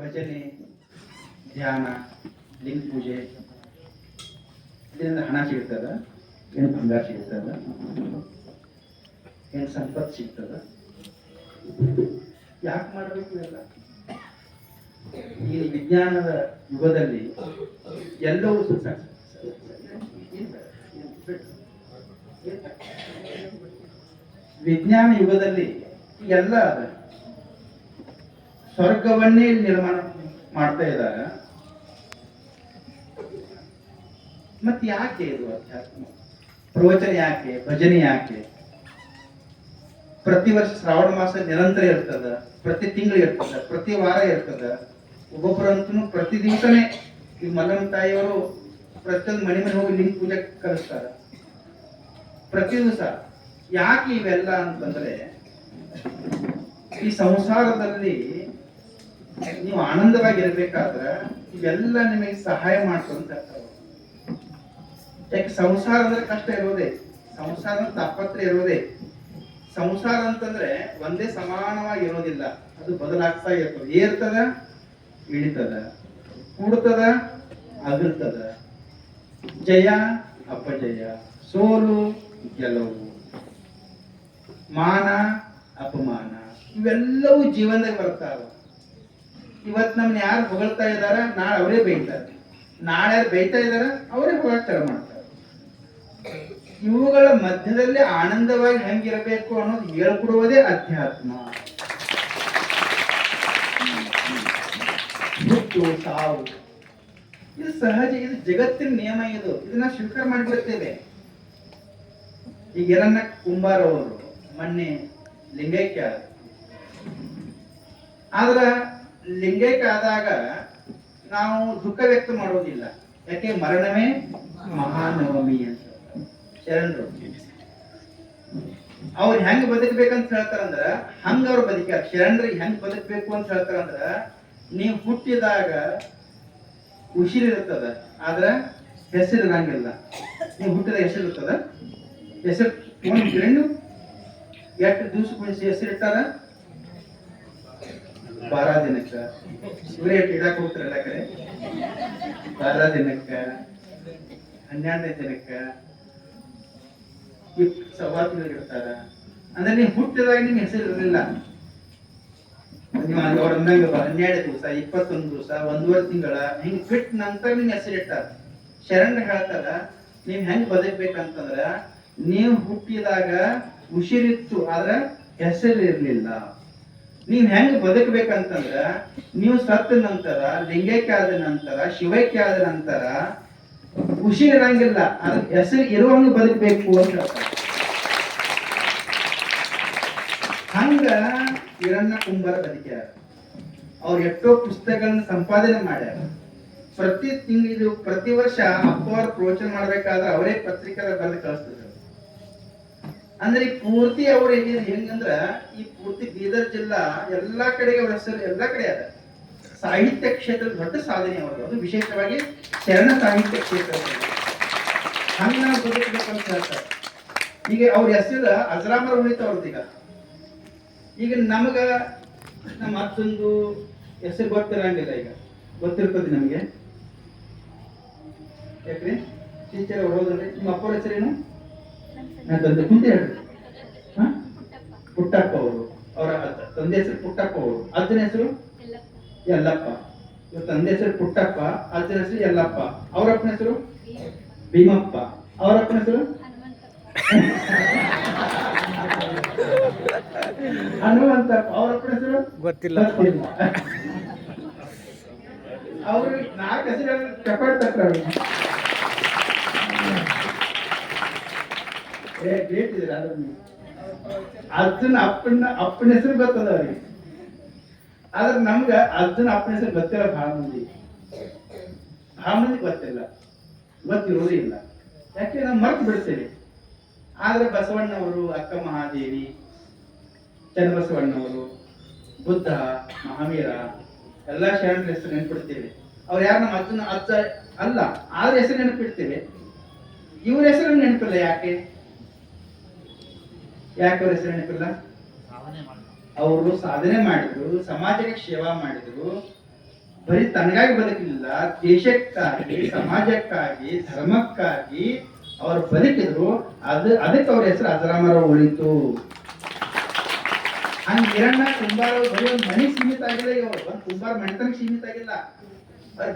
ಭಜನೆ ಧ್ಯಾನ ಲಿಂಗ ಪೂಜೆ ಇದರಿಂದ ಹಣ ಸಿಗ್ತದ ಏನು ಬಂಗಾರ ಸಿಗ್ತದ ಏನು ಸಂಪತ್ತು ಸಿಗ್ತದ ಯಾಕೆ ಮಾಡಬೇಕು ಇವೆಲ್ಲ ಈ ವಿಜ್ಞಾನದ ಯುಗದಲ್ಲಿ ಎಲ್ಲವೂ ಸ- ಸ- ಸ- ಏನ್ ಬೇಡ, ಏನ್ ಬಿಡು. ಏನ್ ಬೇಡ. ವಿಜ್ಞಾನ ಯುಗದಲ್ಲಿ ಎಲ್ಲ ಅದ ಸ್ವರ್ಗವನ್ನೇ ನಿರ್ಮಾಣ ಮಾಡ್ತಾ ಇದ್ದಾಗ ಮತ್ತೆ ಯಾಕೆ ಇದು ಅಧ್ಯಾತ್ಮ? ಪ್ರವಚನ ಯಾಕೆ? ಭಜನೆ ಯಾಕೆ? ಪ್ರತಿ ವರ್ಷ ಶ್ರಾವಣ ಮಾಸ ನಿರಂತರ ಇರ್ತದ, ಪ್ರತಿ ತಿಂಗಳು ಇರ್ತದ, ಪ್ರತಿ ವಾರ ಇರ್ತದ. ಒಬ್ಬೊಬ್ಬರಂತೂ ಪ್ರತಿ ದಿವಸನೇ ಈ ಮಲ್ಲಮ್ಮ ತಾಯಿಯವರು ಪ್ರತಿಯೊಂದು ಮನೆ ಮನೆ ಹೋಗಿ ಲಿಂಗ ಪೂಜೆ ಕಲಿಸ್ತಾರ. ಪ್ರತಿ ದಿವಸ ಯಾಕೆ ಇವೆಲ್ಲ ಅಂತಂದ್ರೆ ಈ ಸಂಸಾರದಲ್ಲಿ ನೀವು ಆನಂದವಾಗಿರ್ಬೇಕಾದ್ರೆ ಇವೆಲ್ಲ ನಿಮಗೆ ಸಹಾಯ ಮಾಡ್ಕೊಂತ ಯಾಕೆ ಸಂಸಾರ ಅಂದ್ರೆ ಕಷ್ಟ ಇರೋದೇ? ಸಂಸಾರ ಅಂತ ಅಪತ್ರ ಇರೋದೇ? ಸಂಸಾರ ಅಂತಂದ್ರೆ ಒಂದೇ ಸಮಾನವಾಗಿ ಇರೋದಿಲ್ಲ ಅದು ಬದಲಾಗ್ತಾ ಇರ್ತದೆ. ಏರ್ತದ? ಇಳಿತದ. ಕೂಡ್ತದ? ಅಗಲ್ತದ ಜಯ, ಅಪಜಯ. ಸೋಲು, ಗೆಲುವು. ಮಾನ, ಅಪಮಾನ. ಇವೆಲ್ಲವೂ ಜೀವನದಾಗ ಬರ್ತಾವ ಇವತ್ತು ನಮ್ಮನ್ನ ಯಾರು ಹೊಗಳ್ತಾ ಇದ್ದಾರ ನಾಳೆ ಅವರೇ ಬೈತಾರೆ ನಾಳೆ ಯಾರು ಬೈತಾ ಇದ್ದಾರ ಅವರೇ ಹೊಗಳ್ತಾರ ಮಾಡ್ತಾರೆ. ಇವುಗಳ ಮಧ್ಯದಲ್ಲಿ ಆನಂದವಾಗಿ ಹೆಂಗಿರಬೇಕು ಅನ್ನೋದು ಹೇಳ್ಕೊಡುವುದೇ ಅಧ್ಯಾತ್ಮ. ಹುಟ್ಟು, ಸಾವು. ಇದು ಸಹಜ, ಇದು ಜಗತ್ತಿನ ನಿಯಮ ಇದು. ಇದನ್ನ ಸ್ವೀಕಾರ ಮಾಡಿಬಿಡ್ತೇವೆ. ಈಗ ಎರನ್ನ ಕುಂಬಾರ ಅವರು ಮೊನ್ನೆ ಲಿಂಗೈಕ್ಯ. ಆದ್ರು. ಲಿಂಗೈಕ್ಯ ಆದಾಗ ನಾವು ದುಃಖ ವ್ಯಕ್ತ ಮಾಡೋದಿಲ್ಲ ಯಾಕೆ? ಮರಣವೇ ಮಹಾನವಮಿ ಅಂತ. ಶರಣರು. ಅವ್ರು ಹೆಂಗ್ ಬದುಕ್ಬೇಕಂತ ಹೇಳ್ತಾರಂದ್ರ, ಹಂಗ ಅವ್ರು ಬದುಕ್ಯಾರ. ಶರಣರಿಗೆ ಹೆಂಗ್ ಬದುಕ್ಬೇಕು ಅಂತ ಹೇಳ್ತಾರಂದ್ರ, ನೀವು ಹುಟ್ಟಿದಾಗ ಉಸಿರಿರ್ತದ ಆದ್ರ ಹೆಸರು ಇರಂಗಿಲ್ಲ. ನೀವು ಹುಟ್ಟಿದ ಹೆಸರು ಇರ್ತದ ಹೆಸರು ಒಂದು ಎಷ್ಟು ದಿವಸ ಕುಣಿಸಿ ಹೆಸರಿಟ್ಟಾರ ಬಾರ ದಿನಕ್ಕ. ಇವರೇ ಇಡಾಕ್ ಹೋಗ್ತಾರಲ್ಲ ಕಡೆ? ಬಾರ ದಿನಕ್ಕ, ಹನ್ನೆರಡನೇ ದಿನಕ್ಕ. ಇಪ್ ಇರ್ತಾರ. ಅಂದ್ರೆ ನೀವು ಹುಟ್ಟಿದಾಗ ನಿಮ್ ಹೆಸರು ಇರಲಿಲ್ಲ. ನೀವು ಅವ್ರ ಅಂದಂಗ ಹನ್ನೆರಡು ದಿವಸ, ಇಪ್ಪತ್ತೊಂದು ದಿವಸ, ಒಂದೂವರೆ ತಿಂಗಳ, ಹಿಂಗ್ ಫಿಟ್ ನಂತರ ನಿಮ್ ಹೆಸರು ಇಟ್ಟಾರ ಶರಣ ಹೇಳ್ತಾರ, ನೀವ್ ಹೆಂಗ್ ಬದುಕ್ಬೇಕಂತಂದ್ರ, ನೀವು ಹುಟ್ಟಿದಾಗ ಉಸಿರಿತ್ತು ಆದ್ರ ಹೆಸರು ಇರ್ಲಿಲ್ಲ. ನೀವ್ ಹೆಂಗ್ ಬದುಕಬೇಕಂತಂದ್ರ, ನೀವು ಸತ್ತ ನಂತರ, ಲಿಂಗೈಕ್ಯ ಆದ ನಂತರ, ಶಿವೈಕ್ಯ ಆದ ನಂತರ, ಖುಷಿ ಇರಂಗಿಲ್ಲ. ಅದ್ ಹೆಸರು ಇರುವಂಗ ಬದುಕಬೇಕು ಅಂತ ಹಂಗ ಇರನ್ನ ಕುಂಬರ ಬದುಕ್ಯಾರ. ಅವ್ರು ಎಷ್ಟೋ ಪುಸ್ತಕಗಳನ್ನ ಸಂಪಾದನೆ ಮಾಡ್ಯಾರ. ಪ್ರತಿ ತಿಂಗಳು ಪ್ರತಿ ವರ್ಷ ಅಪ್ಪವ್ರ ಪ್ರವಚನ ಮಾಡ್ಬೇಕಾದ್ರೆ ಅವರೇ ಪತ್ರಿಕೆ ಬರೆದು ಕಳಿಸ್ತಿದ್ರು ಅಂದ್ರೆ ಈ ಪೂರ್ತಿ ಅವ್ರು ಹೆಂಗ ಹೆಂಗಂದ್ರ ಈ ಪೂರ್ತಿ ಬೀದರ್ ಜಿಲ್ಲಾ ಎಲ್ಲಾ ಕಡೆಗೆ ಅವ್ರ ಹೆಸರು ಎಲ್ಲಾ ಕಡೆ ಅದ. ಸಾಹಿತ್ಯ ಕ್ಷೇತ್ರದ ದೊಡ್ಡ ಸಾಧನೆ ಅವರು ಅದು ವಿಶೇಷವಾಗಿ ಶರಣ ಸಾಹಿತ್ಯ ಕ್ಷೇತ್ರ. ಹಂಗ ನಾವು ಈಗ ಅವ್ರ ಹೆಸರು ಅಜರಾಮರ ಉಳಿತ ಅವ್ರದ್ದು ಈಗ. ಈಗ ನಮಗ ನಮ್ಮ ಮತ್ತೊಂದು ಹೆಸರು ಗೊತ್ತಿರಂಗಿಲ್ಲ ಈಗ. ಗೊತ್ತಿರ್ತದೆ ನಮಗೆ. ಯಾಕ್ರಿ? ಟೀಚರ್ ಹೋದ್ರಿ ನಿಮ್ಮ ಅಪ್ಪರ ಹೆಸರೇನು? ತಂದೆ ಕುಂತ ಹೇಳ್ತಾರೆ ಹಾ? ಪುಟ್ಟಪ್ಪ ಅವರು ಅವರ ತಂದೆ ಹೆಸರು ಪುಟ್ಟಪ್ಪ ಅವರು. ಅಜ್ಜನ ಹೆಸರು? ಯಲ್ಲಪ್ಪ. ಇವ್ರ ತಂದೆ ಹೆಸರು ಪುಟ್ಟಪ್ಪ ಅಜ್ಜನ ಹೆಸರು ಯಲ್ಲಪ್ಪ. ಅವರಪ್ಪನ ಹೆಸರು? ಭೀಮಪ್ಪ. ಅವರಪ್ಪನ ಹೆಸರು? ಹನುಮಂತಪ್ಪ. ಅವರಪ್ಪನ ಹೆಸರು? ಗೊತ್ತಿಲ್ಲ. ಅವರು ನಾಲ್ಕು ಹೆಸರು ಚಪಾಟ್ ಇದ್ರ ಅರ್ಜುನ ಅಪ್ಪನ ಅಪ್ಪನ ಹೆಸರು ಗೊತ್ತದ ಅವ್ರಿಗೆ. ಆದ್ರೆ ನಮ್ಗ ಅರ್ಜುನ ಅಪ್ಪನ ಹೆಸರು ಗೊತ್ತಿಲ್ಲ ಬಹಳ ಮಂದಿ ಭಾಳ ಮಂದಿ ಗೊತ್ತಿಲ್ಲ. ಗೊತ್ತಿರೋದೇ ಇಲ್ಲ. ಯಾಕೆ ನಾವು ಮರ್ತು ಬಿಡ್ತೇವೆ ಆದ್ರೆ ಬಸವಣ್ಣವರು, ಅಕ್ಕ ಮಹಾದೇವಿ, ಚನ್ನಬಸವಣ್ಣವರು, ಬುದ್ಧ, ಮಹಾವೀರ, ಎಲ್ಲ ಶರಣರ ಹೆಸರು ನೆನ್ಪಿಡ್ತೇವೆ. ಅವ್ರು ಯಾರು ನಮ್ಮ ಅಜ್ಜನ ಅಜ್ಜ ಅಲ್ಲ, ಆದ್ರೆ ಹೆಸರು ನೆನಪಿಡ್ತೇವೆ. ಇವ್ರ ಹೆಸರು ನೆನಪಿಲ್ಲ ಯಾಕೆ? ಯಾಕೆ ಅವ್ರ ಹೆಸರು ನೆನಪಿಲ್ಲ ಅವರು ಸಾಧನೆ ಮಾಡಿದ್ರು ಸಮಾಜಕ್ಕೆ ಸೇವಾ ಮಾಡಿದ್ರು. ಬರೀ ತನಗಾಗಿ ಬದುಕಲಿಲ್ಲ ದೇಶಕ್ಕಾಗಿ ಸಮಾಜಕ್ಕಾಗಿ ಧರ್ಮಕ್ಕಾಗಿ ಅವರು ಬದುಕಿದ್ರು. ಅದು ಅದಕ್ಕೆ ಅವ್ರ ಹೆಸರು ಅಜರಾಮರ ಉಳಿತು. ಹಂಗ ಕಿರಣ್ಣ ಕುಂಬಾರ ಬರೀ ಒಂದು ಮನೆ ಸೀಮಿತ ಆಗಿಲ್ಲ ಇವರು. ಒಂದು ಕುಂಬಾರ ಮನೆತನಕ್ಕೆ ಸೀಮಿತ ಆಗಿಲ್ಲ.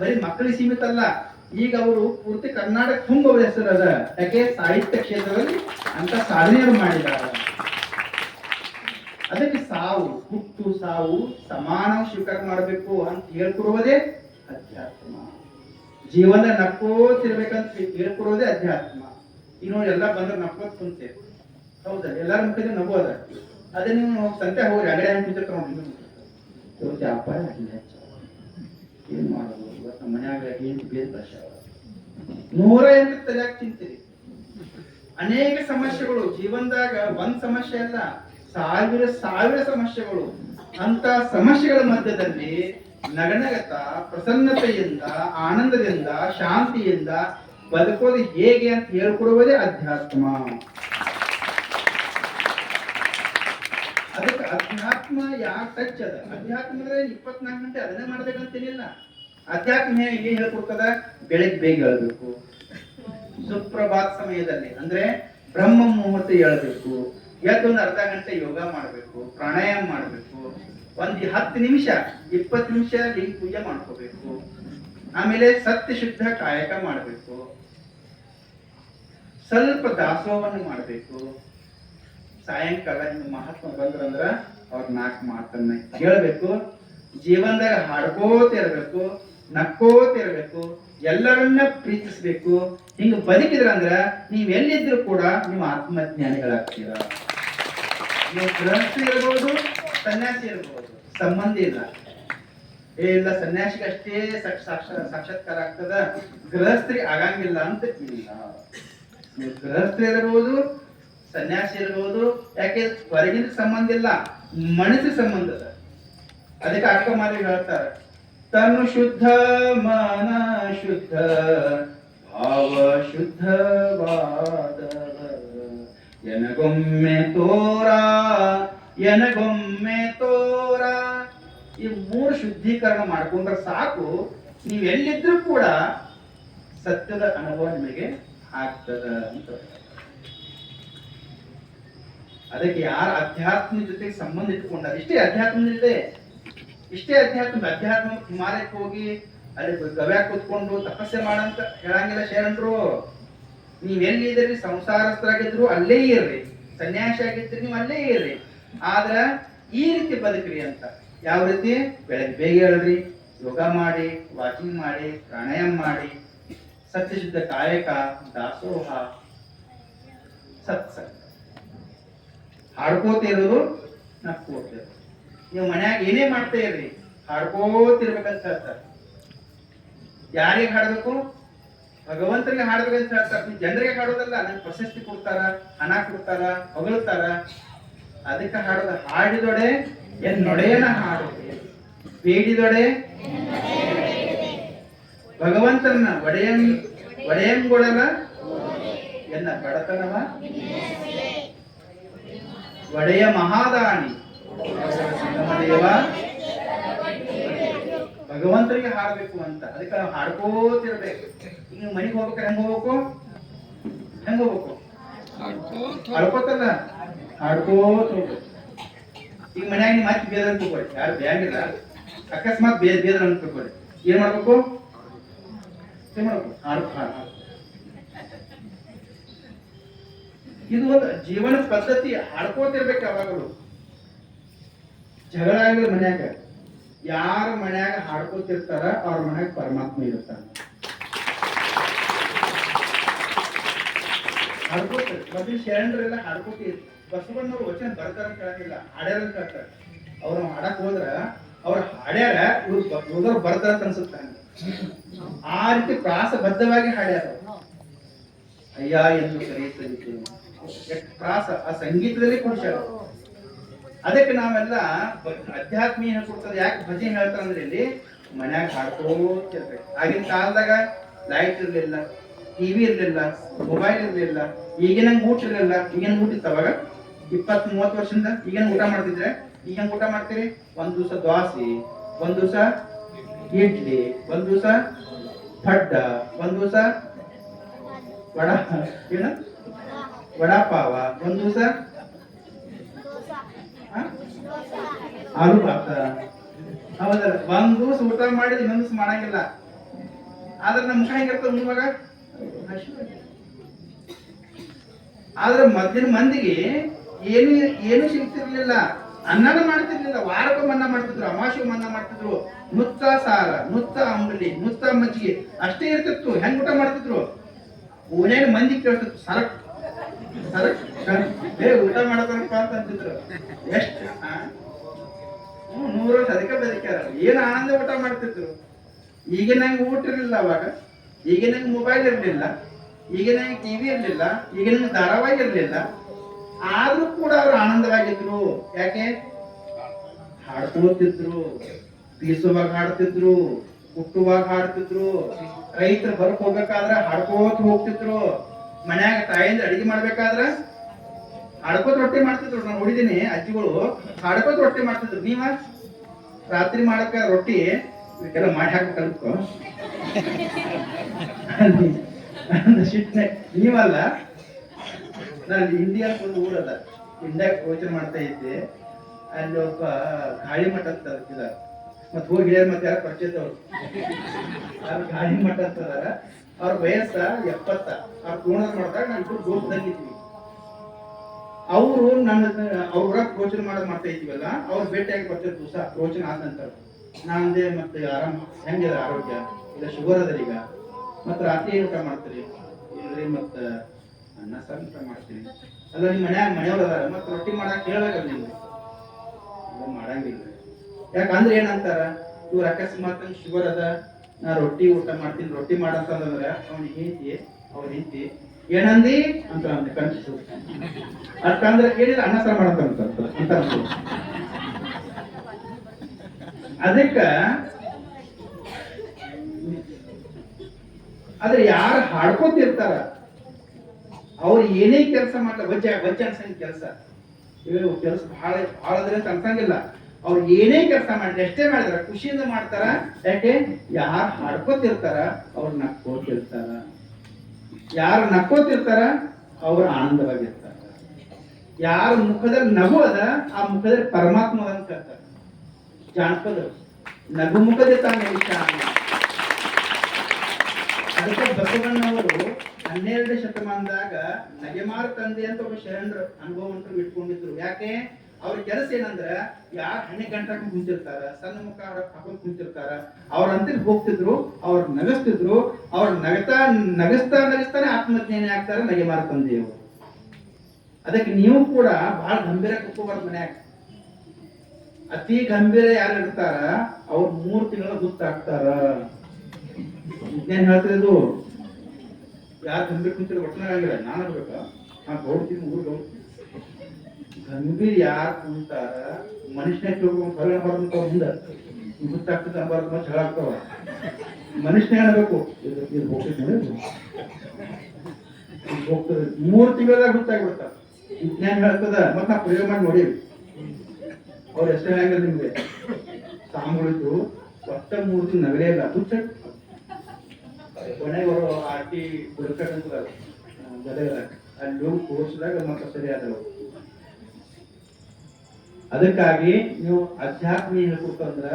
ಬರೀ ಮಕ್ಕಳಿಗೆ ಸೀಮಿತ ಅಲ್ಲ. ಈಗ ಅವರು ಪೂರ್ತಿ ಕರ್ನಾಟಕ ತುಂಬ ಅವ್ರ ಹೆಸರು ಅದ ಯಾಕೆ ಸಾಹಿತ್ಯ ಕ್ಷೇತ್ರದಲ್ಲಿ ಅಂತ ಸಾಧನೆಯನ್ನು ಮಾಡಿದ್ದಾರೆ. ಅದಕ್ಕೆ ಸಾವು, ಹುಟ್ಟು ಸಾವು, ಸಮಾನ ಸ್ವೀಕಾರ ಮಾಡಬೇಕು ಅಂತ ಹೇಳ್ಕೊಡುವುದೇ ಅಧ್ಯಾತ್ಮ. ಜೀವನ ನಕ್ಕೋತಿರ್ಬೇಕಂತ ಹೇಳ್ಕೊಡೋದೇ ಅಧ್ಯಾತ್ಮ. ಇನ್ನು ಎಲ್ಲ ಬಂದ್ರೆ ನಕ್ಕೋತ್ ಕುಂತೇವೆ ಹೌದಾ? ಎಲ್ಲಾರ ಮುಖದ ಅದ ಅದೇ ನೀವು ಸಂತೆ ಹೋಗ್ರಿ, ಅಗಡೆ ವ್ಯಾಪಾರ ಆಗಿಲ್ಲ ಹೆಚ್ಚು. ಏನ್ ಮಾಡೋದು? ನಮ್ಮ ಮನ್ಯಾಗ ಏನು ಬೇರೆ ಭಾಷೆ? ನೂರ ಎಂಟು ತಲೆಯಾಗ ತಿಂತೀರಿ. ಅನೇಕ ಸಮಸ್ಯೆಗಳು, ಜೀವನದಾಗ ಒಂದ್ ಸಮಸ್ಯೆ ಅಲ್ಲ, ಸಾವಿರ ಸಾವಿರ ಸಮಸ್ಯೆಗಳು. ಅಂತ ಸಮಸ್ಯೆಗಳ ಮಧ್ಯದಲ್ಲಿ ನಗನಗತ ಪ್ರಸನ್ನತೆಯಿಂದ, ಆನಂದದಿಂದ, ಶಾಂತಿಯಿಂದ ಬದುಕೋದು ಹೇಗೆ ಅಂತ ಹೇಳ್ಕೊಡುವುದೇ ಅಧ್ಯಾತ್ಮ. ಅದಕ್ಕೆ ಅಧ್ಯಾತ್ಮ ಯಾಕೆ ಟಚ್ ಅದ? ಅಧ್ಯಾತ್ಮ ಅಂದ್ರೆ ಇಪ್ಪತ್ನಾಲ್ಕು ಗಂಟೆ ಅದನ್ನೇ ಮಾಡ್ಬೇಕಂತೇನಿಲ್ಲ ಅಧ್ಯಾತ್ಮ ಇಲ್ಲಿ ಹೇಳ್ಕೊಡ್ತದ? ಬೆಳಗ್ಗೆ ಬೇಗ ಹೇಳ್ಬೇಕು ಸುಪ್ರಭಾತ್ ಸಮಯದಲ್ಲಿ, ಅಂದ್ರೆ ಬ್ರಹ್ಮ ಮುಹೂರ್ತ ಹೇಳ್ಬೇಕು ಎದ್ದೊಂದು ಅರ್ಧ ಗಂಟೆ ಯೋಗ ಮಾಡ್ಬೇಕು, ಪ್ರಾಣಾಯಾಮ ಮಾಡಬೇಕು. ಒಂದ್ ಹತ್ತು ನಿಮಿಷ, ಇಪ್ಪತ್ತು ನಿಮಿಷ ಲಿಂಗ ಪೂಜೆ ಮಾಡ್ಕೋಬೇಕು. ಆಮೇಲೆ ಸತ್ಯ ಶುದ್ಧ ಕಾಯಕ ಮಾಡಬೇಕು. ಸ್ವಲ್ಪ ದಾಸೋಹವನ್ನು ಮಾಡಬೇಕು. ಸಾಯಂಕಾಲ ಹಿಂಗ ಮಹಾತ್ಮ ಬಂದ್ರಂದ್ರ ಅವ್ರ ನಾಲ್ಕು ಮಾತನ್ನ ಕೇಳ್ಬೇಕು. ಜೀವನದಾಗ ಹಾಡ್ಕೋತ ಇರ್ಬೇಕು. ನಕ್ಕೋತ ಇರಬೇಕು ಎಲ್ಲರನ್ನ ಪ್ರೀತಿಸ್ಬೇಕು. ಹಿಂಗ ಅಂದ್ರೆ ನೀವ್ ಎಲ್ಲಿದ್ರು ಕೂಡ ನಿಮ್ಮ ಆತ್ಮಜ್ಞಾನಿಗಳಾಗ್ತೀರ. ನೀವು ಗೃಹಸ್ಥ ಇರ್ಬೋದು, ಸನ್ಯಾಸಿ ಇರ್ಬೋದು, ಸಂಬಂಧ ಇಲ್ಲ. ಏ, ಇಲ್ಲ, ಸನ್ಯಾಸಿಗಷ್ಟೇ ಸಾಕ್ಷ- ಸಾಕ್ಷ- ಸಾಕ್ಷಾತ್ಕಾರ ಆಗ್ತದ. ಗೃಹಸ್ಥರಿಗೆ ಆಗಂಗಿಲ್ಲ ಅಂತ ಇಲ್ಲ. ನೀವು ಗೃಹಸ್ಥ ಇರಬಹುದು ಸನ್ಯಾಸಿ ಇರ್ಬೋದು, ಯಾಕೆ ಹೊರಗಿನ ಸಂಬಂಧ ಇಲ್ಲ ಮನಸ್ಸಿನ ಸಂಬಂಧ ಅದ. ಅದಕ್ಕೆ ಅಕ್ಕ ಮಾರಿ ಹೇಳ್ತಾರೆ. ತನು ಶುದ್ಧ ಮನ ಶುದ್ಧ ಭಾವ ಶುದ್ಧವಾದ ಎನಗೊಮ್ಮೆ ತೋರ ಎನಗೊಮ್ಮೆ ತೋರ. ಈ ಮೂರು ಶುದ್ಧೀಕರಣ ಮಾಡ್ಕೊಂಡ್ರೆ ಸಾಕು. ನೀವೆಲ್ಲಿದ್ರೂ ಕೂಡ ಸತ್ಯದ ಅನುಭವ ನಿಮಗೆ ಆಗ್ತದ ಅಂತ. ಅದಕ್ಕೆ ಯಾರ ಅಧ್ಯಾತ್ಮ ಜೊತೆಗೆ ಸಂಬಂಧ ಇಟ್ಟುಕೊಂಡಾರ ಇಷ್ಟೇ ಅಧ್ಯಾತ್ಮ ಇದೆ ಇಷ್ಟೇ ಅಧ್ಯಾತ್ಮ ಅಧ್ಯಾತ್ಮ ಹಿಮಾಲಯಕ್ಕೆ ಹೋಗಿ ಅಲ್ಲಿ ಗವ್ಯಾಗ ಕೂತ್ಕೊಂಡು ತಪಸ್ಸೆ ಮಾಡಂತ ಹೇಳಂಗಿಲ್ಲ ಶರಣರು. ನೀವೆಲ್ಲಿ ಇದ್ರಿ ಸಂಸಾರಸ್ಥರಾಗಿದ್ರು ಅಲ್ಲೇ ಇರ್ರಿ. ಸನ್ಯಾಸಿ ಆಗಿದ್ರಿ ನೀವು ಅಲ್ಲೇ ಇರ್ರಿ. ಆದ್ರ ಈ ರೀತಿ ಬದುಕ್ರಿ ಅಂತ. ಯಾವ ರೀತಿ? ಬೆಳಗ್ಗೆ ಬೇಗ ಹೇಳ್ರಿ ಯೋಗ ಮಾಡಿ, ವಾಕಿಂಗ್ ಮಾಡಿ, ಪ್ರಾಣಾಯಾಮ ಮಾಡಿ. ಸತ್ಯಶುದ್ಧ ಕಾಯಕ, ದಾಸೋಹ, ಸತ್ಸಂಗ. ಹಾಡ್ಕೋತಿರೋದು ನಕ್ಕೋತಿರೋದು ನೀವು ಮನ್ಯಾಗ ಏನೇ ಮಾಡ್ತಾ ಇರ್ರಿ ಹಾಡ್ಕೋತಿರ್ಬೇಕಂತ ಹೇಳ್ತಾರೆ. ಯಾರಿಗೆ ಹಾಡಬೇಕು? ಭಗವಂತನಿಗೆ ಹಾಡ್ಬೇಕಂತ ಹೇಳ್ತಾರೆ. ನೀವು ಜನರಿಗೆ ಹಾಡೋದಲ್ಲ, ನಂಗೆ ಪ್ರಶಸ್ತಿ ಕೊಡ್ತಾರ, ಹಣ ಕೊಡ್ತಾರ, ಹೊಗಳ್ತಾರ. ಅದಕ್ಕೆ ಹಾಡೋದ, ಹಾಡಿದೊಡೆ ಎನ್ ನೊಡೆಯನ ಹಾಡು ಬೇಡಿದೊಡೆ ಭಗವಂತನ ಒಡೆಯನ್ ಒಡೆಯಂಗೊಳಲ ಎನ್ನ ಬಡತನವ? ಒಡೆಯ ಮಹಾದಾನಿ. ದೇವ. ಹಾಡ್ಬೇಕು ಅಂತ. ಅದಕ್ಕೆ ನಾವು ಹಾಡ್ಕೋತಿರ್ಬೇಕು. ಈಗ ಮನೆಗೆ ಹೋಗ್ಬೇಕಾರೆ ಹೆಂಗ್ ಹೋಗ್ಬೇಕು? ಹೆಂಗ್ ಹೋಗ್ಬೇಕು? ಹಾಡ್ಕೋತಲ್ಲ. ಹಾಡ್ಕೋತ ಹೋಗ್ಬೇಕು ಈಗ ಮನ್ಯಾಗ ನೀವು ಮತ್ತೆ ಬೇದ ತಗೊಳ್ಳಿ ಯಾರು ಬ್ಯಾಂಗಿಲ್ಲ. ಅಕಸ್ಮಾತ್ ಬೇದ ಅಂತ ತಗೊಳ್ಳಿ ಏನ್ ಮಾಡ್ಬೇಕು? ಏನ್ ಮಾಡ್ಬೇಕು? ಹಾಡ್ಕೊ ಹಾಡು ಹಾಡು. ಇದು ಒಂದು ಜೀವನ ಪದ್ಧತಿ. ಹಾಡ್ಕೋತಿರ್ಬೇಕು ಯಾವಾಗಲೂ. ಜಗಳ ಆಗಲಿ ಮನ್ಯಾಗ, ಯಾರ ಮನ್ಯಾಗ ಹಾಡ್ಕೋತಿರ್ತಾರ ಅವ್ರ ಮನ್ಯಾಗ ಪರಮಾತ್ಮ ಇರ್ತಾನ. ಹಾಡ್ಕೋತ ಮೊದಲು ಶರಣರೆಲ್ಲ ಹಾಡ್ಕೋತಿ, ಬಸವಣ್ಣವ್ರು ವಚನ ಬರ್ತಾರ ಕೇಳಂಗಿಲ್ಲ, ಹಾಡ್ಯಾರ ಅಂತ ಹೇಳ್ತಾರೆ ಅವ್ರು ಹಾಡಕ್ ಹೋದ್ರ ಅವ್ರ ಹಾಡ್ಯಾರ, ಇವ್ರು ಹೋದವ್ರು ಬರ್ತಾರ ಅನ್ಸುತ್ತೆ ಆ ರೀತಿ ಪ್ರಾಸಬದ್ಧವಾಗಿ ಹಾಡ್ಯಾರ ಅಯ್ಯ ಎಂದು ಕರೆಯುತ್ತದೆ ಪ್ರಾಸ ಆ ಸಂಗೀತದಲ್ಲಿ ಕುಡಿಸ್ಯಾರ ಅದಕ್ಕೆ ನಾವೆಲ್ಲ ಅಧ್ಯಾತ್ಮೀಯ ಹೇಳ್ಕೊಡ್ತದೆ ಯಾಕೆ ಭಜನೆ ಹೇಳ್ತಾರೆ ಅಂದ್ರೆ ಇಲ್ಲಿ ಮನ್ಯಾಗ ಹಾಡ್ಕೋತಿರ್ಬೇಕು ಆಗಿನ ಕಾಲದಾಗ ಲೈಟ್ ಇರಲಿಲ್ಲ ಟಿವಿ ಇರಲಿಲ್ಲ ಮೊಬೈಲ್ ಇರಲಿಲ್ಲ, ಈಗಿನ ಊಟ ಇರಲಿಲ್ಲ. ಈಗಿನ ಊಟ ಇತ್ತು ಅವಾಗ? ಮೂವತ್ತು ವರ್ಷದಿಂದ ಈಗೇನು ಊಟ ಮಾಡ್ತಿದ್ರೆ? ಈಗ ಊಟ ಮಾಡ್ತೀರಿ? ಒಂದ್ ದಿವಸ ದ್ವಾಸಿ, ಒಂದ್ ದಿವಸ ಇಡ್ಲಿ, ಒಂದ್ ದಿವಸ ಪಡ್ಡ ಒಂದ್ ದಿವಸ ವಡ, ಏನ? ವಡಾಪಾವ, ಒಂದ್ ದಿವಸ ಭಾತ ಹೌದಲ್ಲ ಒಂದ್ ಊಟ ಮಾಡಿ ಇನ್ನೊಂದ್ ಮಾಡಂಗಿಲ್ಲ. ಆದ್ರೆ ಮುಖ ಹೆಂಗಿರ್ತದ ಮುಂದಾಗ ಆದ್ರೆ ಮೊದ್ಲಿನ ಮಂದಿಗೆ ಏನು ಏನು ಸಿಗ್ತಿರ್ಲಿಲ್ಲ. ಅನ್ನನ ಮಾಡ್ತಿರ್ಲಿಲ್ಲ. ವಾರಕ್ಕೆ ಮನ್ನಾ ಮಾಡ್ತಿದ್ರು ಅಮಾವಾಸ್ಯೆ ಮನ್ನಾ ಮಾಡ್ತಿದ್ರು. ನುತ್ತ ಸಾರ ನುತ್ತ ಅಂಬಲಿ ನುತ್ತ ಮಜ್ಜಿಗೆ ಅಷ್ಟೇ ಇರ್ತಿತ್ತು. ಹೆಂಗ್ ಊಟ ಮಾಡ್ತಿದ್ರು? ಓನೇನು ಮಂದಿ ಕೇಳ್ತಿತ್ತು ಸರಕ್ ಸರಕ್. ಏ, ಊಟ ಮಾಡತಾರಪ್ಪ ಅಂತ ಅಂತಿದ್ರು. ಎಷ್ಟು ನೂರು ವರ್ಷ ಅದಕ್ಕೆ ಬದುಕ್ಯಾರ. ಏನು ಆನಂದ ಊಟ ಮಾಡ್ತಿದ್ರು? ಈಗ ನಂಗೆ ಊಟ ಇರಲಿಲ್ಲ ಅವಾಗ. ಈಗ ನಂಗೆ ಮೊಬೈಲ್ ಇರಲಿಲ್ಲ. ಈಗ ನಂಗೆ ಟಿವಿ ಇರಲಿಲ್ಲ. ಈಗ ನಂಗೆ ಧಾರಾವಾಹಿ ಇರಲಿಲ್ಲ. ಆದ್ರೂ ಕೂಡ ಅವ್ರು ಆನಂದವಾಗಿದ್ರು. ಯಾಕೆ? ಹಾಡ್ಕೋತಿದ್ರು ಬೀಸುವಾಗ ಹಾಡ್ತಿದ್ರು. ಹುಟ್ಟುವಾಗ ಹಾಡ್ತಿದ್ರು. ರೈತರು ಹೊರಕ್ ಹೋಗ್ಬೇಕಾದ್ರ ಹಾಡ್ಕೋತ ಹೋಗ್ತಿದ್ರು. ಮನ್ಯಾಗ ತಾಯಿಂದ ಅಡಿಗೆ ಮಾಡ್ಬೇಕಾದ್ರ ಹಾಡ್ಕೋತ ರೊಟ್ಟಿ ಮಾಡ್ತಿದ್ರು, ನಾನು ನೋಡಿದೀನಿ ಅಜ್ಜಿಗಳು ಹಾಡ್ಕೋತ ರೊಟ್ಟಿ ಮಾಡ್ತಿದ್ರು. ನೀವ? ರಾತ್ರಿ ಮಾಡಕ ರೊಟ್ಟಿ, ಇದಕ್ಕೆಲ್ಲ ಮಾಡಿ ಹಾಕಿ ಕಲ್ತ್ಕೊ. ನೀವಲ್ಲ? ನಾನು ಇಂಡಿಯಾ ಒಂದು ಊರಲ್ಲ. ಇಂಡಿಯಾ ಯೋಚನೆ ಮಾಡ್ತಾ ಇದ್ದೆ. ಅಲ್ಲಿ ಒಬ್ಬ ಗಾಳಿ ಮಠ ಅಂತ ಮತ್ತೆ ಹೋಗಿ ಹೇಳ್ಯಾರ ಮತ್ತೆ ಯಾರು ಪರಿಚಯದವ್ರು ಅವ್ರು ಗಾಳಿ ಮಠ ಅಂತ ಅವ್ರ ವಯಸ್ಸ ಎಪ್ಪತ್ತ. ಅವ್ರ ಪೂರ್ಣ ಮಾಡಿದಾಗ ನಾನು ಇಬ್ಬರು ದೋಸ್ತಂಗಿದ್ವಿ ಅವರು ನನ್ನ, ಅವ್ರ ಪ್ರೋಚನ ಮಾಡೋದು ಮಾಡ್ತಾ ಇದ್ದೀವಲ್ಲ, ಅವ್ರು ಭೇಟಿಯಾಗಿ ಬರ್ತಾರೆ ದಿವಸ ಪ್ರೋಚನ ಆದ ನಂತರ ನಾನಂದೆ ಮತ್ತೆ ಆರಾಮ ಹೆಂಗಿದೆ ಆರೋಗ್ಯ? ಇಲ್ಲ ಶುಗರ್ ಅದ ಈಗ. ಮತ್ತೆ ರಾತ್ರಿ ಊಟ ಮಾಡ್ತೀರಿ? ಇಲ್ರಿ ಮತ್ತೆ, ಅನ್ನ ಸಾರು ಊಟ ಮಾಡ್ತೀನಿ. ಅಲ್ಲ ನಿಮ್ಮ ಮನ್ಯಾಗ ಮನೆಯವ್ರು ಅದಾರ, ಮತ್ತೆ ರೊಟ್ಟಿ ಮಾಡಕ್ ಹೇಳ್ಬೇಕಲ್ಲ ನಿಮ್ಗೆ. ಅಲ್ಲ ಮಾಡಂಗಿಲ್ಲ. ಯಾಕಂದ್ರೆ ಏನಂತಾರ? ಇವ್ರ ಅಕಸ್ಮಾತ್ ಶುಗರ್ ಅದ, ನಾ ರೊಟ್ಟಿ ಊಟ ಮಾಡ್ತೀನಿ, ರೊಟ್ಟಿ ಮಾಡಂತಂದ್ರೆ ಅವ್ನಿಗೆ ಹೆಂಡತಿ, ಅವ್ರ ಹೆಂಡತಿ ಏನಂದಿ? ಅಂತ ಅಂದೆ, ಕನ್ಫ್ಯೂಸ್. ಅದಕ್ಕಂದ್ರೆ ಏನಿಲ್ಲ, ಅನ್ನ ಸಾರು ಮಾಡಂತ ಅಂತ. ಅದಕ್ಕ, ಆದ್ರೆ ಯಾರು ಹಾಡ್ಕೊತಿರ್ತಾರ, ಅವ್ರು ಏನೇ ಕೆಲಸ ಮಾಡ್ತಾರೆ, ವಜ್ಜ ವಜ್ಜ ಅನ್ಸಂಗ ಕೆಲಸ. ಇವರು ಕೆಲಸ ಬಹಳ ಬಹಳ ಅಂದ್ರೆ ಅಂತ ಅನ್ಸಂಗಿಲ್ಲ. ಅವ್ರು ಏನೇ ಕೆಲಸ ಮಾಡಿದ್ರೆ ಎಷ್ಟೇ ಮಾಡಿದಾರ ಖುಷಿಯಿಂದ ಮಾಡ್ತಾರ. ಯಾಕೆ? ಯಾರು ಹಾಡ್ಕೋತಿರ್ತಾರ, ಅವ್ರು ನಕ್ಕೋತಿರ್ತಾರ. ಯಾರು ನಕ್ಕೋತಿರ್ತಾರ, ಅವ್ರು ಆನಂದವಾಗಿರ್ತಾರ. ಯಾರ ಮುಖದಲ್ಲಿ ನಗು ಅದ, ಆ ಮುಖದಲ್ಲಿ ಪರಮಾತ್ಮ ಅಂತ ಕರ್ತಾರ ಜಾನಪದ, ನಗು ಮುಖದ ತಾನೇ ಅದಕ್ಕೆ ಬಸವಣ್ಣವರು ಹನ್ನೆರಡು ಶತಮಾನದಾಗ ನಗೆಮಾರ ತಂದೆ ಅಂತ ಒಬ್ಬ ಶರಣರು ಅನುಭವಂತರು ಇಟ್ಕೊಂಡಿದ್ರು. ಯಾಕೆ? ಅವ್ರ ಕೆಲಸ ಏನಂದ್ರ, ಯಾರು ಹಣೆ ಗಂಟ ಹಾಕೊಂಡ್ ಕುಂತಿರ್ತಾರ, ಸಣ್ಣ ಮುಖ ಹಾಕೊಂಡ್ ಕುಂತಿರ್ತಾರ, ಅವ್ರ ಅಂತಿರ್ ಹೋಗ್ತಿದ್ರು, ಅವ್ರ ನಗಸ್ತಿದ್ರು, ಅವ್ರ ನಗತಾ, ನಗಸ್ತಾ, ನಗಸ್ತಾನೆ ಆತ್ಮಜ್ಞಾನಿ ನಗೆ ನಗೆಮಾರ ತಂದೆಯವರು. ಅದಕ್ಕೆ ನೀವು ಕೂಡ ಬಹಳ ಗಂಭೀರ ಕುಕ್ಕೋಬಾರ್ದು ಮನ್ಯಾಗ. ಅತಿ ಗಂಭೀರ ಯಾರು ಇರ್ತಾರ, ಅವ್ರ ಮೂರ್ ತಿಂಗಳ ಗುತ್ತಾಗ್ತಾರ. ಏನ್ ಹೇಳ್ತಿರೋದು ಯಾರು ಗಂಭೀರ ಕುಂತಿರೋ ಒಟ್ಟನಾಗಿಲ್ಲ ನಾನು ಬೇಕಾ ನಾನು ಗೌಡ್ತೀನಿ, ಊರು ಗೌಡ್ ಗಂಭೀರ ಯಾರು ಕುಂತಾರ ಮನುಷ್ಯನ ತಿಳ್ಕೊಂಡು ಹೊರಗಡೆ ಬರ್ತಾವ ಮುಂದೆ ಗೊತ್ತಾಗ್ತದೆ ಅನ್ಬಾರ್ದು ಜಗಳ ಆಗ್ತಾವ. ಮನುಷ್ಯನ ಹೇಳಬೇಕು ಇದು ಹೋಗ್ತದೆ ಹೋಗ್ತದೆ. ಮೂರು ತಿಂಗಳದಾಗ ಗೊತ್ತಾಗ್ಬಿಡ್ತಾರ ವಿಜ್ಞಾನ ಹೇಳ್ತದ, ಮತ್ತ ನಾ ಪ್ರಯೋಗ ಮಾಡಿ ನೋಡಿ ಅವ್ರ ಹೆಸರು ಹೆಂಗ ನಿಮ್ಗೆ? ಒಟ್ಟ ಮೂರು ತಿಂಗಳು ನಗರೇ ಇಲ್ಲ. ಕೊನೆಗೆ ಅವರು ಆಟಿ ಬಿಡ್ತಕ್ಕಂಥ ಗದಗದಾಗ. ಅಲ್ಲಿ ಹೋಗಿ ಕೂರಿಸಿದಾಗ ಮತ್ತೆ ಸರಿ ಆದವು ಅದಕ್ಕಾಗಿ ನೀವು ಅಧ್ಯಾತ್ಮ ಹೇಳ್ಕೊಟ್ಟಂದ್ರ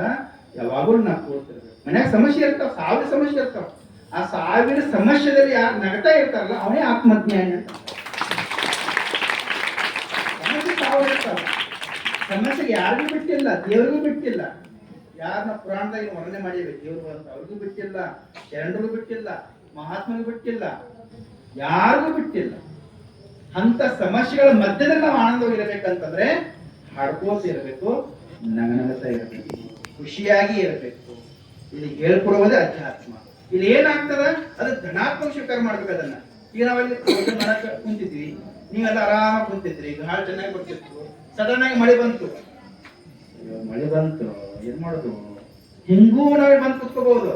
ಯಾವಾಗಲೂ ನಾವು ಕೂರ್ತಿರ್ಬೇಕು ಮನ್ಯಾಗ ಸಮಸ್ಯೆ ಇರ್ತಾವ, ಸಾವಿರ ಸಮಸ್ಯೆ ಇರ್ತಾವ. ಆ ಸಾವಿರ ಸಮಸ್ಯೆದಲ್ಲಿ ಯಾರು ನಗತಾ ಇರ್ತಾರಲ್ಲ, ಅವನೇ ಆತ್ಮಜ್ಞಾನಿ ಅಂತ. ಸಮಸ್ಯೆ ಸಾವಿರ ಇರ್ತಾವ. ಯಾರಿಗೂ ಬಿಟ್ಟಿಲ್ಲ, ದೇವ್ರಿಗೂ ಬಿಟ್ಟಿಲ್ಲ. ಯಾರನ್ನ ಪುರಾಣದಾಗ ವರ್ಣನೆ ಮಾಡಿವೆ ದೇವ್ರು ಅಂತ ಅವ್ರಿಗೂ ಬಿಟ್ಟಿಲ್ಲ, ಶರಣರಿಗೂ ಬಿಟ್ಟಿಲ್ಲ, ಮಹಾತ್ಮನಿಗೂ ಬಿಟ್ಟಿಲ್ಲ, ಯಾರಿಗೂ ಬಿಟ್ಟಿಲ್ಲ. ಅಂತ ಸಮಸ್ಯೆಗಳ ಮಧ್ಯದಲ್ಲಿ ನಾವು ಆನಂದವಾಗಿರ್ಬೇಕಂತಂದ್ರೆ ಹಾಡ್ಕೋತ ಇರಬೇಕು ನಗನಗತಾ ಇರಬೇಕು ಖುಷಿಯಾಗಿ ಇರಬೇಕು ಇಲ್ಲಿ ಹೇಳ್ಕೊಡುವುದೇ ಅಧ್ಯಾತ್ಮ. ಇಲ್ಲಿ ಏನಾಗ್ತದ? ಅದು ಧನಾತ್ಮಕ ಸ್ವೀಕಾರ ಮಾಡ್ಬೇಕು ಅದನ್ನ. ಈಗ ನಾವಲ್ಲಿ ಇಲ್ಲಿ ಕುಂತಿದ್ವಿ. ನೀವೆಲ್ಲ ಆರಾಮ ಕುಂತಿದ್ರಿ. ಈಗ ಹಾಳು ಚೆನ್ನಾಗಿ ಬರ್ತಿತ್ತು. ಸಡನ್ ಆಗಿ ಮಳೆ ಬಂತು. ಮಳೆ ಬಂತು. ಏನ್ ಮಾಡೋದು? ಹಿಂಗೂ ನಾವೇ ಬಂದು ಕುತ್ಕೋಬಹುದು.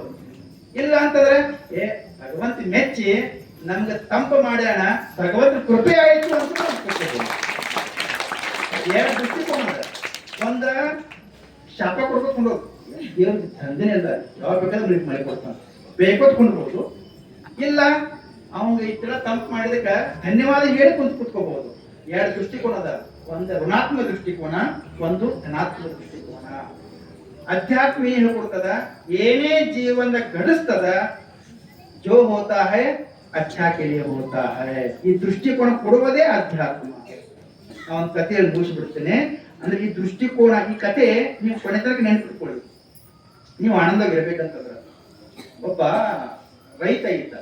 ಇಲ್ಲ ಅಂತಂದ್ರೆ, ಏ, ಭಗವಂತ ಮೆಚ್ಚಿ ನಮ್ಗೆ ತಂಪು ಮಾಡ್ಯಾಣ ಭಗವಂತ ಕೃಪೆ ಆಯ್ತು ಅಂತ. ಎರಡು ದೃಷ್ಟಿಕೋನ. ಒಂದ ಶಾಪ ಕೊಡ್ಬೇಕು ದೇವ್ರ ದಂಧೆನೇ ಇಲ್ಲ. ಯಾವಾಗ ಬೇಕಾದ್ರೆ ಬೇಕೋತ್ ಕೊಂಡ್ಬೋದು ಇಲ್ಲ, ಅವಂಗ ಇಷ್ಟೆಲ್ಲ ತಂಪು ಮಾಡಿದಕ್ಕೆ ಧನ್ಯವಾದ ಹೇಳಿ ಕುಂತು ಕುತ್ಕೋಬಹುದು ಎರಡು ದೃಷ್ಟಿಕೋನ ಅದ. ಒಂದು ಋಣಾತ್ಮಕ ದೃಷ್ಟಿಕೋನ, ಒಂದು ಧನಾತ್ಮಕ ದೃಷ್ಟಿಕೋನ. ಅಧ್ಯಾತ್ಮ ಏನು ಹೇಳ್ಕೊಡ್ತದ? ಏನೇ ಜೀವನ ಘಟಿಸ್ತದ ಜೋ ಹೋತಾ ಹೈ ಅಚ್ಛಾ ಹೋತಾ ಹೈ ಈ ದೃಷ್ಟಿಕೋನ ಕೊಡುವುದೇ ಅಧ್ಯಾತ್ಮ. ನಾ ಒಂದು ಕಥೆಯಲ್ಲಿ ಮುಗಿಸ್ಬಿಡ್ತೇನೆ. ಅಂದ್ರೆ ಈ ದೃಷ್ಟಿಕೋನ, ಈ ಕತೆ ನೀವು ಕೊನೆ ತನಕ ನೆನ್ಪಿಟ್ಕೊಳ್ಳಿ. ನೀವು ಆನಂದವಾಗಿರ್ಬೇಕಂತಂದ್ರೆ ಒಬ್ಬ ರೈತ ಇದ್ದ.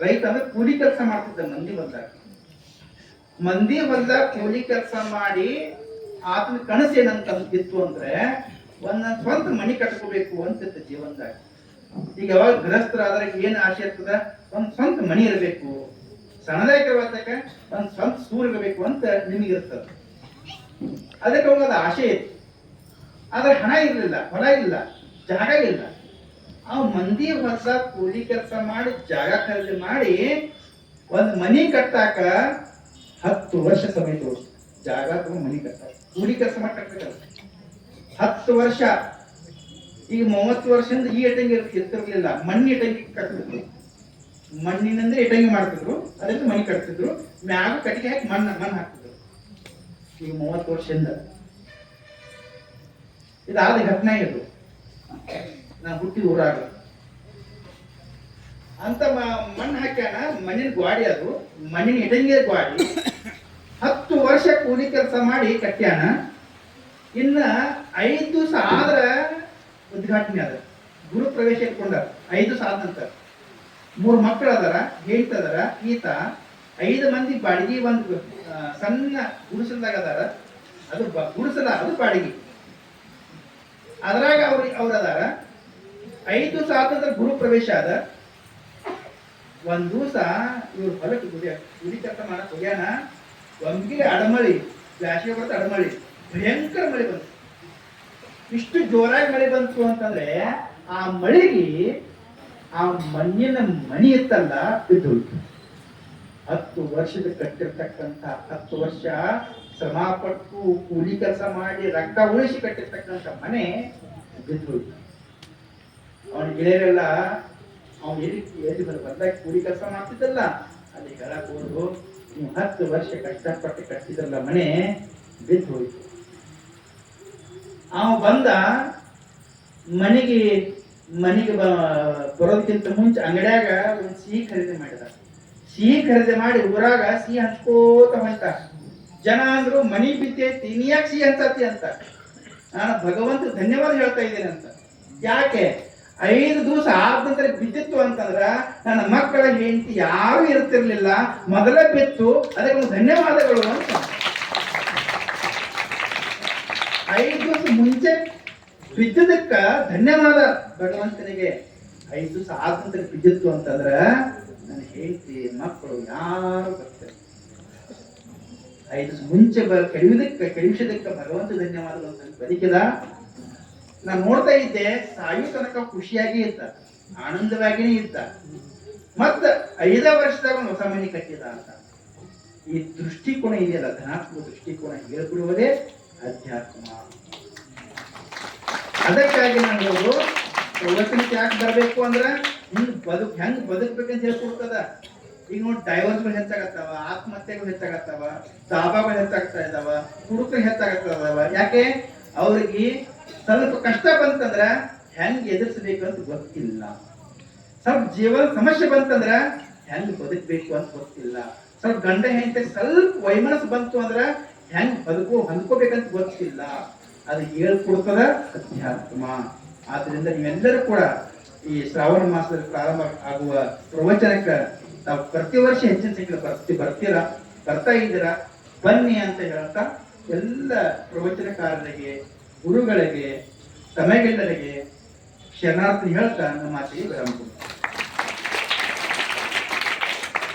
ರೈತ ಅಂದ್ರೆ ಕೂಲಿ ಕೆಲಸ ಮಾಡ್ತಿದ್ದ, ಮಂದಿ ಬಂದಾಗ ಮಂದಿ ಬಂದಾಗ ಕೂಲಿ ಕೆಲಸ ಮಾಡಿ ಆತನ ಕನಸು ಏನಂತ ಇತ್ತು ಅಂದ್ರೆ ಒಂದ್ ಸ್ವಂತ ಮನಿ ಕಟ್ಕೋಬೇಕು ಅಂತಿತ್ತು ಜೀವನದಾಗ. ಈಗ ಯಾವಾಗ ಗೃಹಸ್ಥರಾದ್ರೆ ಏನ್ ಆಸೆ ಇರ್ತದ? ಒಂದ್ ಸ್ವಂತ ಮನಿ ಇರಬೇಕು. ಸಣ್ಣದಾಗಿರುವಾಗ ಒಂದು ಸ್ವಂತ ಸ್ಕೂಲ್ ಇರಬೇಕು ಅಂತ ನಿಮಗಿರ್ತದೆ ಅದಕ್ಕೆ ಅವಾಗ ಆಸೆ ಇತ್ತು ಆದ್ರೆ ಹಣ ಇರಲಿಲ್ಲ, ಹೊಲ ಇಲ್ಲ, ಜಾಗ ಇಲ್ಲ. ಆ ಮಂದಿ ಹೊಸ ಕೂಲಿ ಕೆಲಸ ಮಾಡಿ, ಜಾಗ ಖರೀದಿ ಮಾಡಿ ಒಂದು ಮನಿ ಕಟ್ಟಾಕ ಹತ್ತು ವರ್ಷ ಸಮಯ ತೋರಿಸ್ತು. ಜಾಗ ತಗೊಂಡು ಮನಿ ಕಟ್ಟಾಕ. ಕೂಲಿ ಕೆಲಸ ಮಾಡಿ ಕಟ್ಟಬೇಕಲ್ಲ ಹತ್ತು ವರ್ಷ. ಈಗ ಮೂವತ್ತು ವರ್ಷದಿಂದ ಈ ಅಟಂಗಿ ಇರ್ತಿರ್ಲಿಲ್ಲ. ಮಣ್ಣಿ ಇಟ್ಟಂಗಿ ಕಟ್ತಿದ್ರು ಮಣ್ಣಿನಿಂದ ಇಟ್ಟಂಗಿ ಮಾಡ್ತಿದ್ರು ಅದರಿಂದ ಮನೆ ಕಟ್ತಿದ್ರು, ಮ್ಯಾಗ ಕಟ್ಟಿಗೆ ಹಾಕಿ ಮಣ್ಣು ಮಣ್ಣು ಹಾಕ್ತಿದ್ರು. ಈಗ ಮೂವತ್ತು ವರ್ಷದಿಂದ ಇದಾದ ಘಟನೆ ಇದು. ನಾನು ಹುಟ್ಟಿದ ಊರಾಗ. ಅಂತ ಮಣ್ಣು ಹಾಕ್ಯಾನ, ಮಣ್ಣಿನ ಗ್ವಾಡಿ ಅದು. ಮಣ್ಣಿನ ಇಟಂಗಿ ಗ್ವಾಡಿ. ಹತ್ತು ವರ್ಷ ಕೂಲಿ ಕೆಲಸ ಮಾಡಿ ಕಟ್ಟ್ಯಾನ. ಇನ್ನ ಐದು ದಿವಸ ಆದ್ರ ಉದ್ಘಾಟನೆ ಅದ. ಗುರು ಪ್ರವೇಶ ಇಟ್ಕೊಂಡ ಐದು ಆದ ನಂತರ. ಮೂರು ಮಕ್ಕಳು ಅದರ ಹೇಳ್ತದರ ಈತ ಐದು ಮಂದಿ ಬಾಡಿಗೆ ಒಂದು ಸಣ್ಣ ಗುಡಿಸಲ್ದಾಗ ಅದಾರ. ಅದು ಗುಡಿಸಲ, ಅದು ಬಾಡಿಗೆ. ಅದ್ರಾಗ ಅವ್ರ ಅವ್ರ ಅದಾರ. ಐದು ಸಾವಿರದ ಗುರು ಪ್ರವೇಶ ಅದ ಒಂದ್ ದಿವಸ ಇವ್ರು ಹೊಲಕ್ಕೆ ಗುಡಿಯ ಗುಡಿ ಕೆಲಸ ಮಾಡಕ್ ಹೋಗ್ಯಾನ. ಒಮ್ಗಿಲೆ ಅಡಮಳಿ ಬ್ಯಾಸಿಗೆ ಬರ್ತಾ ಅಡಮಳಿ ಭಯಂಕರ ಮಳೆ ಬಂತು. ಇಷ್ಟು ಜೋರಾಗಿ ಮಳೆ ಬಂತು ಅಂತಂದ್ರೆ ಆ ಮಳೆಗೆ ಆ ಮಣ್ಣಿನ ಮಣಿ ಇತ್ತಲ್ಲ ಬಿದ್ದು ಹೋಯ್ತು ಹತ್ತು ವರ್ಷದ ಕಟ್ಟಿರ್ತಕ್ಕಂಥ ಹತ್ತು ವರ್ಷ ಶ್ರಮಪಟ್ಟು ಕೂಲಿ ಕೆಲಸ ಮಾಡಿ ರಕ್ತ ಉಳಿಸಿ ಕಟ್ಟಿರ್ತಕ್ಕಂಥ ಮನೆ ಬಿದ್ದು ಹೋಯ್ತು ಅವನ ಗೆಳೆಯರೆಲ್ಲ ಅವನು ಎಲ್ಲಿ ಎಲ್ಲಿ ಬಂದ ಬಂದಾಗ ಕೂಲಿ ಕೆಲಸ ಮಾಡ್ತಿದ್ದಲ್ಲ ಅಲ್ಲಿ ಹೇಳಕ್ ಹೋದ್ರು ನೀವು ಹತ್ತು ವರ್ಷ ಕಷ್ಟಪಟ್ಟು ಕಟ್ಟಿದ್ರಲ್ಲ ಮನೆ ಬಿದ್ದು ಹೋಯ್ತು ಅವ ಬಂದ ಮನೆಗೆ ಮನೆಗೆ ಬರೋದಕ್ಕಿಂತ ಮುಂಚೆ ಅಂಗಡ್ಯಾಗ ಒಂದು ಸಿಹಿ ಖರೀದಿ ಮಾಡಿದ. ಸಿಹಿ ಖರೀದಿ ಮಾಡಿ ಊರಾಗ ಸಿಹಿ ಹಂಚ್ಕೋತ ಹೊಂಟ ಜನ ಅಂದ್ರು, ಮನಿ ಬಿದ್ದೈತಿ, ನೀ ಯಾಕೆ ಸಿಹಿ ಹಂಚತಿ ಅಂತ. ನಾನು ಭಗವಂತ ಧನ್ಯವಾದ ಹೇಳ್ತಾ ಇದ್ದೇನೆ ಅಂತ. ಯಾಕೆ? ಐದು ದಿವಸ ಆದ ನಂತರ ಬಿದ್ದಿತ್ತು ಅಂತಂದ್ರ ನನ್ನ ಮಕ್ಕಳ ಹೆಂಡತಿ ಯಾರು ಇರ್ತಿರ್ಲಿಲ್ಲ. ಮೊದಲೇ ಬಿತ್ತು, ಅದಕ್ಕೆ ಧನ್ಯವಾದಗಳು ಅಂತ. ಐದು ದಿವಸ ಮುಂಚೆ ಬಿದ್ದಿದ್ದಕ್ಕ ಧನ್ಯವಾದ ಭಗವಂತನಿಗೆ. ಐದು ನಂತರ ಬಿದ್ದಿತ್ತು ಅಂತಂದ್ರ ನನ್ನ ಹೆಂಡತಿ, ಮಕ್ಕಳು, ಯಾರು ಬರ್ತಾರೆ. ಐದು ಮುಂಚೆ ಬ ಕೆಡವಿದಕ್ಕ ಭಗವಂತ ಧನ್ಯವಾದಗಳು ಅಂತ ಬದುಕಿದ. ನಾನು ನೋಡ್ತಾ ಇದ್ದೆ, ಸಾಯು ತನಕ ಖುಷಿಯಾಗಿ ಇದ್ದ ಆನಂದವಾಗಿನೇ ಇದ್ದ. ಮತ್ತ ಐದ ವರ್ಷದಾಗ ಹೊಸ ಮನೆ ಕಟ್ಟಿದ ಅಂತ. ಈ ದೃಷ್ಟಿಕೋನ ಇದೆಯಲ್ಲ, ಧನಾತ್ಮಕ ದೃಷ್ಟಿಕೋನ ಹೇಳ್ಕೊಡುವುದೇ ಅಧ್ಯಾತ್ಮ. ಅದಕ್ಕಾಗಿ ನಾನು ಹೇಳೋದು ಪ್ರವಚನಕ್ಕೆ ಯಾಕೆ ಬರಬೇಕು ಅಂದ್ರೆ ಹಿಂಗೆ ಬದುಕು, ಹೆಂಗ್ ಬದುಕ್ಬೇಕಂತ ಹೇಳ್ಕೊಡ್ತದ. ಈಗ ನೋಡಿ ಡೈವರ್ಸ್ಗಳು ಹೆಚ್ಚಾಗತ್ತವ, ಆತ್ಮಹತ್ಯೆಗಳು ಹೆಚ್ಚಾಗತ್ತವ, ದಾಬಾಗಳು ಹೆಚ್ಚಾಗ್ತಾ ಇದಾವ, ಹುಡುಕರು ಹೆಚ್ಚಾಗತ್ತದವ ಯಾಕೆ? ಅವ್ರಿಗೆ ಸ್ವಲ್ಪ ಕಷ್ಟ ಬಂತಂದ್ರ ಹೆಂಗ್ ಎದುರಿಸಬೇಕು ಅಂತ ಗೊತ್ತಿಲ್ಲ. ಸ್ವಲ್ಪ ಜೀವನ ಸಮಸ್ಯೆ ಬಂತಂದ್ರ ಹೆಂಗ್ ಬದುಕಬೇಕು ಅಂತ ಗೊತ್ತಿಲ್ಲ. ಸ್ವಲ್ಪ ಗಂಡ ಹೆಂಡತಿ ಸ್ವಲ್ಪ ವೈಮನಸ್ಸು ಬಂತು ಅಂದ್ರ ಹೆಂಗ್ ಬದುಕು, ಹೊಂದ್ಕೋಬೇಕಂತ ಗೊತ್ತಿಲ್ಲ. ಅದು ಹೇಳ್ಕೊಡ್ತದ ಅಧ್ಯಾತ್ಮ. ಆದ್ರಿಂದ ನೀವೆಲ್ಲರೂ ಕೂಡ ಈ ಶ್ರಾವಣ ಮಾಸದಲ್ಲಿ ಪ್ರಾರಂಭ ಆಗುವ ಪ್ರವಚನಕ್ಕೆ ತಾವು ಪ್ರತಿ ವರ್ಷ ಹೆಚ್ಚಿನ ಸಂಖ್ಯೆ ಬರ್ತಿ, ಬರ್ತೀರಾ? ಬರ್ತಾ ಇದ್ದೀರಾ? ಬನ್ನಿ ಅಂತ ಹೇಳ್ತಾ ಎಲ್ಲ ಪ್ರವಚನಕಾರರಿಗೆ, ಗುರುಗಳಿಗೆ, ತಮಗೆಲ್ಲರಿಗೆ ಶರಣಾರ್ಥಿ ಹೇಳ್ತಾ ನಮ್ಮ ಆಚೆಗೆ ವಿರಾಮ